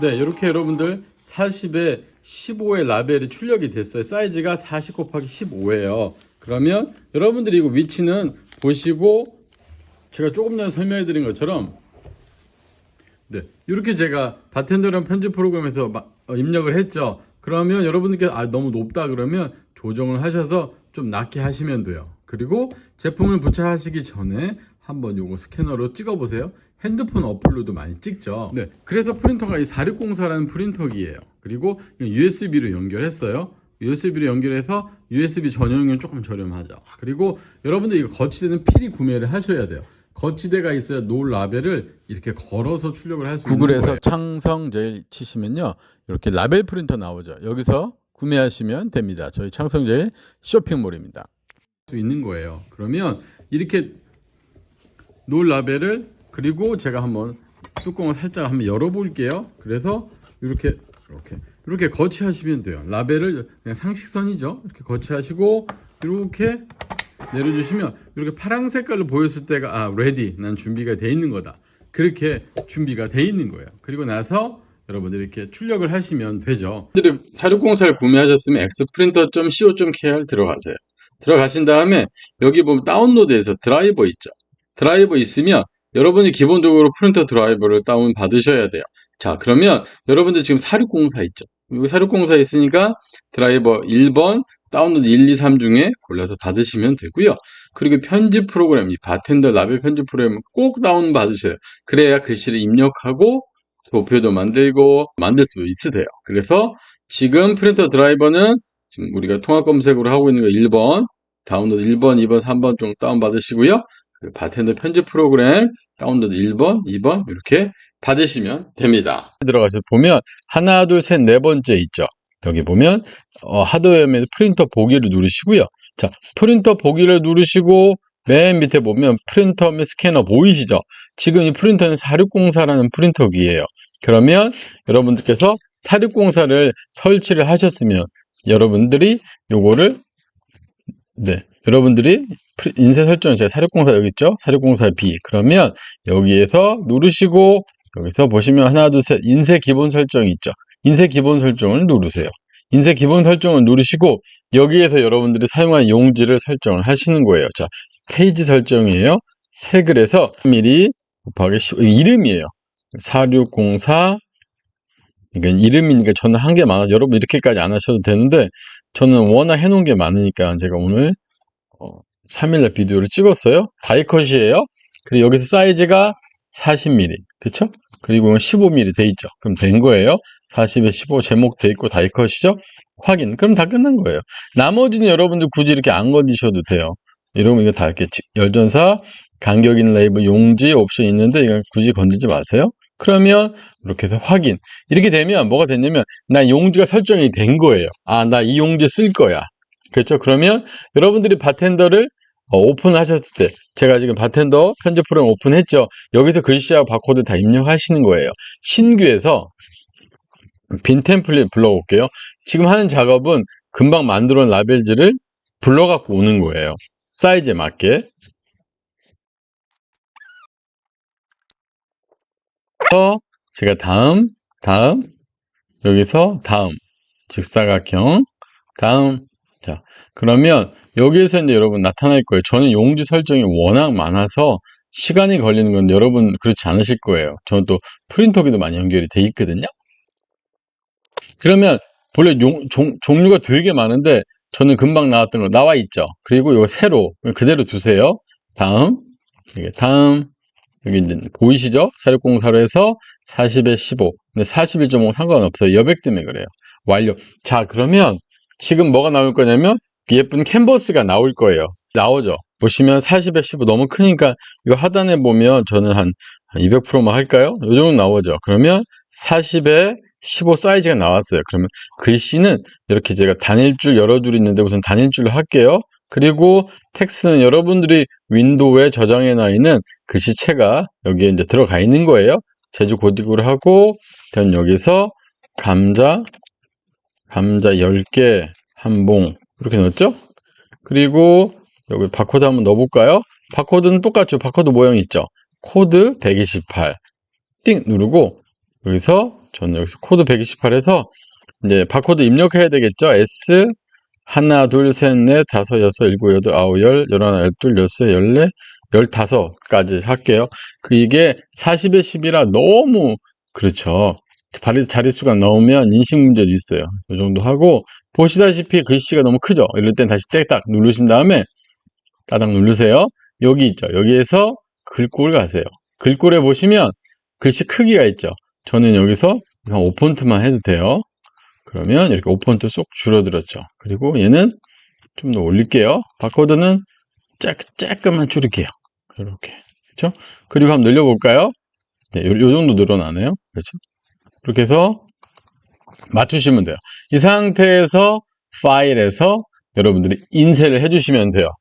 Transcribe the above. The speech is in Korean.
네, 이렇게 여러분들 40에 15의 라벨이 출력이 됐어요. 사이즈가 40 곱하기 15예요. 그러면 여러분들이 이거 위치는 보시고 제가 조금 전에 설명해 드린 것처럼 네, 이렇게 제가 바텐더랑 편집 프로그램에서 마- 어, 입력을 했죠. 그러면 여러분들께 아 너무 높다 그러면 조정을 하셔서 좀 낮게 하시면 돼요. 그리고 제품을 부착하시기 전에 한번 요거 스캐너로 찍어 보세요. 핸드폰 어플로도 많이 찍죠. 네. 그래서 프린터가 이 4604라는 프린터기예요. 그리고 USB로 연결했어요. USB로 연결해서 USB 전용은 조금 저렴하죠. 그리고 여러분들 이거 거치대는 필히 구매를 하셔야 돼요. 거치대가 있어야 노 라벨을 이렇게 걸어서 출력을 할 수 있는 거예요. 구글에서 창성 제일 치시면요. 이렇게 라벨 프린터 나오죠. 여기서 구매하시면 됩니다. 저희 창성 제일 쇼핑몰입니다. 수 있는 거예요. 그러면 이렇게 놀 라벨을 그리고 제가 한번 뚜껑을 살짝 한번 열어볼게요. 그래서 이렇게 이렇게 이렇게 거치하시면 돼요. 라벨을 그냥 상식선이죠. 이렇게 거치하시고 이렇게 내려주시면 이렇게 파란 색깔로 보였을 때가 아 레디 난 준비가 돼 있는 거다. 그렇게 준비가 돼 있는 거예요. 그리고 나서 여러분들 이렇게 출력을 하시면 되죠. 4604를 구매하셨으면 xprinter.co.kr 들어가세요. 들어가신 다음에 여기 보면 다운로드에서 드라이버 있죠. 드라이버 있으면 여러분이 기본적으로 프린터 드라이버를 다운 받으셔야 돼요. 자, 그러면 여러분들 지금 4604 있죠. 여기 4604 있으니까 드라이버 1번 다운로드 1, 2, 3 중에 골라서 받으시면 되고요. 그리고 편집 프로그램, 이 바텐더 라벨 편집 프로그램 꼭 다운 받으세요. 그래야 글씨를 입력하고 도표도 만들고 만들 수 있으세요. 그래서 지금 프린터 드라이버는 지금 우리가 통합 검색으로 하고 있는 거 1번, 다운로드 1번, 2번, 3번 좀 다운 받으시고요. 그리고 바텐더 편집 프로그램 다운로드 1번, 2번 이렇게 받으시면 됩니다. 들어가서 보면 하나, 둘, 셋, 네 번째 있죠. 여기 보면 어, 하드웨어 및 프린터 보기를 누르시고요. 자, 프린터 보기를 누르시고 맨 밑에 보면 프린터 및 스캐너 보이시죠? 지금 이 프린터는 4604라는 프린터기예요. 그러면 여러분들께서 4604를 설치를 하셨으면 여러분들이 요거를 네, 여러분들이 인쇄 설정 제가 4604 여기 있죠? 4604B 그러면 여기에서 누르시고 여기서 보시면 하나 둘 셋 인쇄 기본 설정이 있죠. 인쇄 기본 설정을 누르세요. 인쇄 기본 설정을 누르시고 여기에서 여러분들이 사용한 용지를 설정을 하시는 거예요. 자, 페이지 설정이에요. 색을 해서 1mm 곱하기 10, 이름이에요. 4604 그러니까 이름이니까 저는 한 게 많아서 여러분 이렇게까지 안 하셔도 되는데 저는 워낙 해놓은 게 많으니까 제가 오늘 어, 3일날 비디오를 찍었어요. 다이컷이에요. 그리고 여기서 사이즈가 40mm 그쵸? 그리고 15mm 돼 있죠. 그럼 된 거예요. 40에 15 제목 돼 있고 다이컷이죠. 확인. 그럼 다 끝난 거예요. 나머지는 여러분들 굳이 이렇게 안 건드셔도 돼요. 여러분 이거 다 이렇게 지- 열전사 간격 있는 레이블 용지 옵션 있는데 이거 굳이 건들지 마세요. 그러면 이렇게 해서 확인. 이렇게 되면 뭐가 됐냐면 나 용지가 설정이 된 거예요. 아, 나 이 용지 쓸 거야. 그렇죠? 그러면 여러분들이 바텐더를 어, 오픈하셨을 때 제가 지금 바텐더 편집 프로그램 오픈했죠. 여기서 글씨하고 바코드 다 입력하시는 거예요. 신규에서 빈 템플릿 불러올게요. 지금 하는 작업은 금방 만들어 놓은 라벨즈를 불러갖고 오는 거예요. 사이즈에 맞게. 서 제가 다음, 다음, 여기서 다음, 직사각형, 다음. 자, 그러면 여기에서 이제 여러분 나타날 거예요. 저는 용지 설정이 워낙 많아서 시간이 걸리는 건 여러분 그렇지 않으실 거예요. 저는 또 프린터기도 많이 연결이 돼 있거든요. 그러면 본래 용, 종, 종류가 되게 많은데 저는 금방 나왔던 거 나와 있죠. 그리고 이거 새로 그대로 두세요. 다음, 이게 다음, 여기 이제 보이시죠? 4604로 해서 40에 15. 근데 41.5 상관없어요. 여백 때문에 그래요. 완료. 자, 그러면 지금 뭐가 나올 거냐면 예쁜 캔버스가 나올 거예요. 나오죠? 보시면 40에 15 너무 크니까 이거 하단에 보면 저는 한 200%만 할까요? 이 정도 나오죠. 그러면 40에 15 사이즈가 나왔어요. 그러면 글씨는 이렇게 제가 단일줄 여러 줄 있는데 우선 단일줄로 할게요. 그리고 텍스트는 여러분들이 윈도우에 저장해 놔 있는 글씨체가 여기에 이제 들어가 있는 거예요. 제주 고딕으로 하고, 그다음 여기서 감자, 감자 10개 한 봉, 이렇게 넣었죠? 그리고 여기 바코드 한번 넣어볼까요? 바코드는 똑같죠. 바코드 모양 있죠? 코드 128. 띵 누르고, 여기서 저는 여기서 코드 128에서 이제 바코드 입력해야 되겠죠. S 하나, 둘, 셋, 넷, 다섯, 여섯, 일곱, 여덟, 아홉, 열, 열하나, 열둘, 열세, 열네, 열다섯까지 할게요. 그 이게 40에 10이라 너무 그렇죠. 자릿수가 넘으면 인식 문제도 있어요. 이 정도 하고 보시다시피 글씨가 너무 크죠. 이럴 땐 다시 땡딱 누르신 다음에 따닥 누르세요. 여기 있죠. 여기에서 글꼴 가세요. 글꼴에 보시면 글씨 크기가 있죠. 저는 여기서 그냥 5폰트만 해도 돼요. 그러면 이렇게 5폰트 쏙 줄어들었죠. 그리고 얘는 좀 더 올릴게요. 바코드는 쬐, 조금만 줄일게요. 이렇게. 그렇죠? 그리고 한번 늘려볼까요? 네, 요, 요 정도 늘어나네요. 그렇죠? 이렇게 해서 맞추시면 돼요. 이 상태에서 파일에서 여러분들이 인쇄를 해주시면 돼요. 자,